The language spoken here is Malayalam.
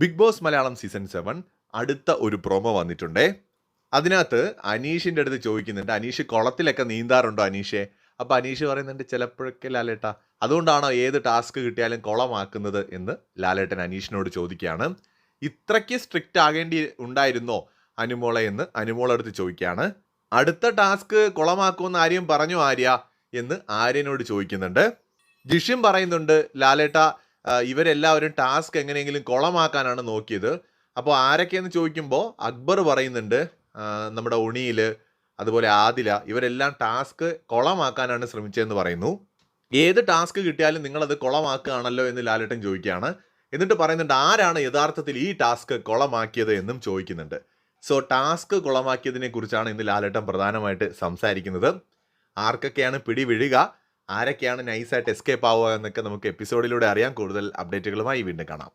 Bigg Boss Malayalam season seven അടുത്ത ഒരു പ്രൊമോ വന്നിട്ടുണ്ടേ. അതിനകത്ത് അനീഷിന്റെ അടുത്ത് ചോദിക്കുന്നുണ്ട് അനീഷ് കുളത്തിലൊക്കെ നീന്താറുണ്ടോ അനീഷേ? അപ്പോൾ അനീഷ് പറയുന്നുണ്ട് ചിലപ്പോഴൊക്കെ ലാലേട്ട. അതുകൊണ്ടാണോ ഏത് ടാസ്ക് കിട്ടിയാലും കുളമാക്കുന്നത് എന്ന് ലാലേട്ടൻ അനീഷിനോട് ചോദിക്കുകയാണ്. ഇത്രയ്ക്ക് സ്ട്രിക്റ്റ് ആകേണ്ടി ഉണ്ടായിരുന്നോ അനുമോളെ? എന്ന് അനുമോളെ അടുത്ത് ചോദിക്കുകയാണ്. അടുത്ത ടാസ്ക് കുളമാക്കുമെന്ന് ആര്യം പറഞ്ഞു ആര്യ? എന്ന് ആര്യനോട് ചോദിക്കുന്നുണ്ട്. ജിഷിം പറയുന്നുണ്ട് ലാലേട്ട ഇവരെല്ലാവരും ടാസ്ക് എങ്ങനെയെങ്കിലും കുളമാക്കാനാണ് നോക്കിയത്. അപ്പോൾ ആരൊക്കെയെന്ന് ചോദിക്കുമ്പോൾ അക്ബർ പറയുന്നുണ്ട് നമ്മുടെ ഉണിയിൽ അതുപോലെ ആദില ഇവരെല്ലാം ടാസ്ക് കുളമാക്കാനാണ് ശ്രമിച്ചതെന്ന് പറയുന്നു. ഏത് ടാസ്ക് കിട്ടിയാലും നിങ്ങളത് കുളമാക്കുകയാണല്ലോ എന്ന് ലാലേട്ടൻ ചോദിക്കുകയാണ്. എന്നിട്ട് പറയുന്നുണ്ട് ആരാണ് യഥാർത്ഥത്തിൽ ഈ ടാസ്ക് കുളമാക്കിയത് എന്നും ചോദിക്കുന്നുണ്ട്. സോ ടാസ്ക് കുളമാക്കിയതിനെ കുറിച്ചാണ് ഇന്ന് ലാലേട്ടൻ പ്രധാനമായിട്ട് സംസാരിക്കുന്നത്. ആർക്കൊക്കെയാണ് പിടി വീഴുക ആരൊക്കെയാണ് നൈസായിട്ട് എസ്കേപ്പ് ആവുക എന്നൊക്കെ നമുക്ക് എപ്പിസോഡിലൂടെ അറിയാം കൂടുതൽ അപ്ഡേറ്റുകളുമായി വീണ്ടും കാണാം.